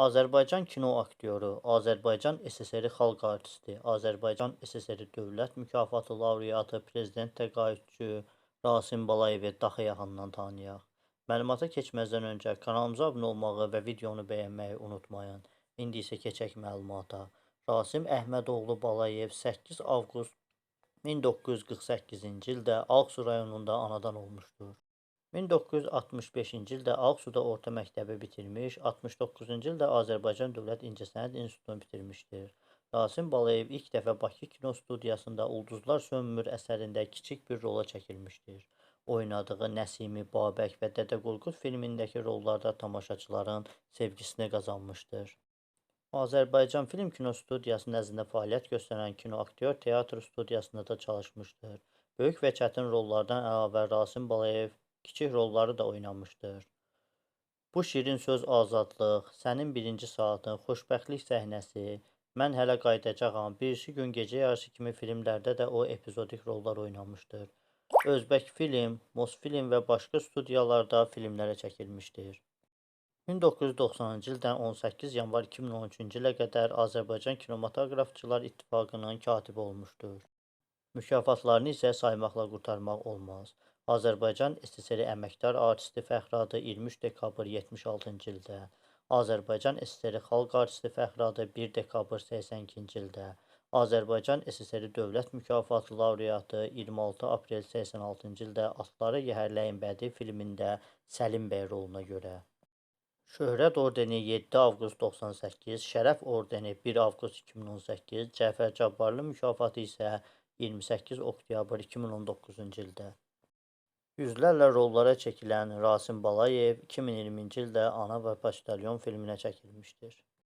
Azərbaycan kino aktyoru, Azərbaycan SSR xalq artisti, Azərbaycan SSR Dövlət mükafatı laureatı, prezident təqaüdçü Rasim Balayevi daha yaxından tanıyaq. Məlumata keçməzdən öncə kanalımıza abunə olmağı və videonu bəyənməyi unutmayın. İndi isə keçək məlumata. Rasim Əhmədoğlu Balayev 8 avqust 1948-ci ildə Ağsu rayonunda anadan olmuşdur. 1965-ci ildə Ağsuda orta məktəbi bitirmiş, 69-cu ildə Azərbaycan Dövlət İncəsənət İnstitutunu bitirmişdir. Rasim Balayev ilk dəfə Bakı Kino Studiyasında Ulduzlar Sönmür əsərində kiçik bir rola çəkilmişdir. Oynadığı Nəsimi, Babək və Dədə Qorqud filmindəki rollarda tamaşaçıların sevgisini qazanmışdır. Azərbaycan Film Kino Studiyası nəzdində fəaliyyət göstərən kinoaktyor teatr studiyasında da çalışmışdır. Böyük və çətin rollardan əlavə Rasim Balayev kiçik rolları da oynamışdır. Bu şirin söz azadlıq, sənin birinci saatın, xoşbəxtlik səhnəsi, mən hələ qayıdacağam, birisi gün gecə yarısı kimi filmlərdə də o epizodik rollar oynamışdır. Özbək film, Mosfilm və başqa studiyalarda filmlərə çəkilmişdir. 1990-cı ildən 18 yanvar 2013-cü ilə qədər Azərbaycan Kinematoqrafçılar İttifaqının katibi olmuşdur. Mükafatlarını isə saymaqla qurtarmaq olmaz. Azərbaycan SSR əməkdar artisti fəxri adı 23 dekabr 76-cı ildə, Azərbaycan SSR xalq artisti fəxri adı 1 dekabr 82-ci ildə, Azərbaycan SSR Dövlət mükafatı laureatı 26 aprel 86-cı ildə Atları Yəhərləyin bədii filmində Səlim bəy roluna görə. Şöhrət ordeni 7 avqust 98, Şərəf ordeni 1 avqust 2018, Cəfər Cabbarlı mükafatı isə 28 oktyabr 2019-cu ildə. Yüzlərlə rollara çəkilən Rasim Balayev 2020-ci ildə Ana və Poçtalyon filminə çəkilmişdir.